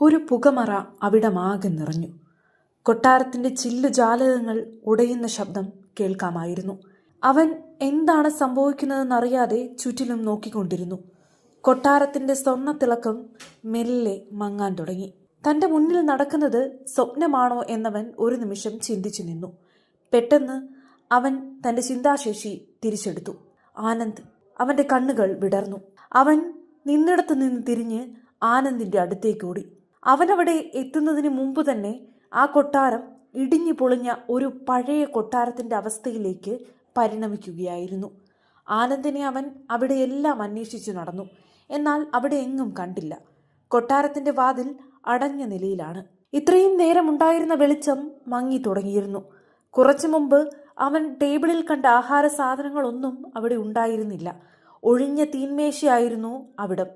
ഒരു പുകമറ അവിടമാകെ നിറഞ്ഞു. കൊട്ടാരത്തിന്റെ ചില്ലു ജാലകങ്ങൾ ഉടയുന്ന ശബ്ദം കേൾക്കാമായിരുന്നു. അവൻ എന്താണ് സംഭവിക്കുന്നതെന്നറിയാതെ ചുറ്റിലും നോക്കിക്കൊണ്ടിരുന്നു. കൊട്ടാരത്തിന്റെ സ്വർണത്തിളക്കം മെല്ലെ മങ്ങാൻ തുടങ്ങി. തന്റെ മുന്നിൽ നടക്കുന്നത് സ്വപ്നമാണോ എന്നവൻ ഒരു നിമിഷം ചിന്തിച്ചു നിന്നു. പെട്ടെന്ന് അവൻ തന്റെ ചിന്താശേഷി തിരിച്ചെടുത്തു. ആനന്ദ് അവന്റെ കണ്ണുകൾ വിടർന്നു. അവൻ നിന്നിടത്തു നിന്ന് തിരിഞ്ഞ് ആനന്ദിന്റെ അടുത്തേക്ക് ഓടി. അവനവിടെ എത്തുന്നതിന് മുമ്പ് തന്നെ ആ കൊട്ടാരം ഇടിഞ്ഞു പൊളിഞ്ഞ ഒരു പഴയ കൊട്ടാരത്തിന്റെ അവസ്ഥയിലേക്ക് പരിണമിക്കുകയായിരുന്നു. ആനന്ദിനെ അവൻ അവിടെയെല്ലാം അന്വേഷിച്ചു നടന്നു. എന്നാൽ അവിടെ എങ്ങും കണ്ടില്ല. കൊട്ടാരത്തിന്റെ വാതിൽ അടഞ്ഞ നിലയിലാണ്. ഇത്രയും നേരമുണ്ടായിരുന്ന വെളിച്ചം മങ്ങി തുടങ്ങിയിരുന്നു. കുറച്ചു മുമ്പ് അവൻ ടേബിളിൽ കണ്ട ആഹാര സാധനങ്ങളൊന്നും അവിടെ ഉണ്ടായിരുന്നില്ല. ഒഴിഞ്ഞ തീന്മേശയായിരുന്നു അവിടം.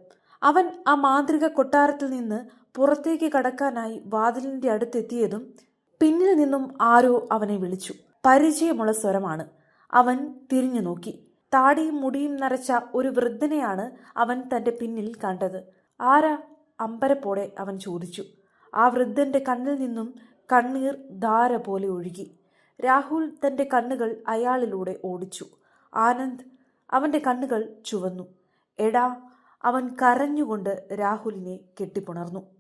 അവൻ ആ മാന്ത്രിക കൊട്ടാരത്തിൽ നിന്ന് പുറത്തേക്ക് കടക്കാനായി വാതിലിന്റെ അടുത്തെത്തിയതും പിന്നിൽ നിന്നും ആരോ അവനെ വിളിച്ചു. പരിചയമുള്ള സ്വരമാണ്. അവൻ തിരിഞ്ഞു നോക്കി. താടിയും മുടിയും നരച്ച ഒരു വൃദ്ധനെയാണ് അവൻ തന്റെ പിന്നിൽ കണ്ടത്. ആരാ? അമ്പരപ്പോടെ അവൻ ചോദിച്ചു. ആ വൃദ്ധന്റെ കണ്ണിൽ നിന്നും കണ്ണീർ ധാര പോലെ ഒഴുകി. രാഹുൽ തന്റെ കണ്ണുകൾ അയാളിലൂടെ ഓടിച്ചു. ആനന്ദ് അവന്റെ കണ്ണുകൾ ചുവന്നു. എടാ അവൻ കരഞ്ഞുകൊണ്ട് രാഹുലിനെ കെട്ടിപ്പുണർന്നു.